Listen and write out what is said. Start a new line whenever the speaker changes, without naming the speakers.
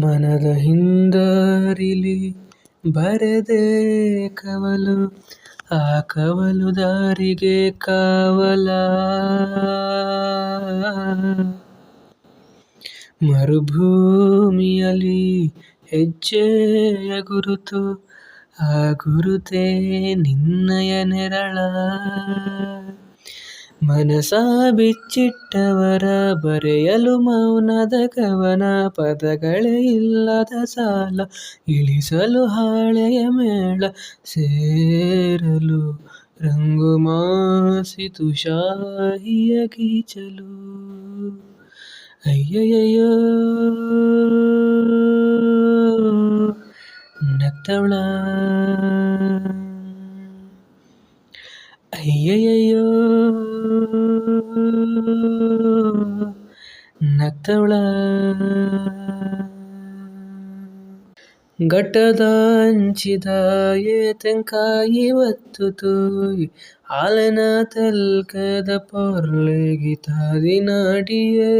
ಮನದ ಹಿಂದಾರಿಲಿ ಬರೆದೆ ಕವಲು, ಆ ಕವಲು ದಾರಿಗೆ ಕಾವಲ. ಮರುಭೂಮಿಯಲ್ಲಿ ಹೆಜ್ಜೆಯ ಗುರುತು, ಆ ಗುರುತೇ ನಿನ್ನಯ ನೆರಳ. ಮನಸ ಬಿಚ್ಚಿಟ್ಟವರ ಬರೆಯಲು ಮೌನದ ಕವನ, ಪದಗಳೇ ಇಲ್ಲದ ಸಾಲ, ಇಳಿಸಲು ಹಾಳೆಯ ಮೇಳ, ಸೇರಲು ರಂಗು ಮಾಸಿತು ಶಾಹಿಯ ಕೀಚಲು. ಅಯ್ಯಯ್ಯೋ ನಗ್ತವಳ. ಅಯ್ಯಯ್ಯೋ ನಗ್ತವಳ ಘಟ್ಟದ ಅಂಚಿದ ಏತೆಂಕಾಯಿ ಆಲನ ತಲ್ಕದ ತೆಲ್ಕದ ಪೊರ್ಲೆಗಿತಾದಿ ನಾಡಿಯೇ.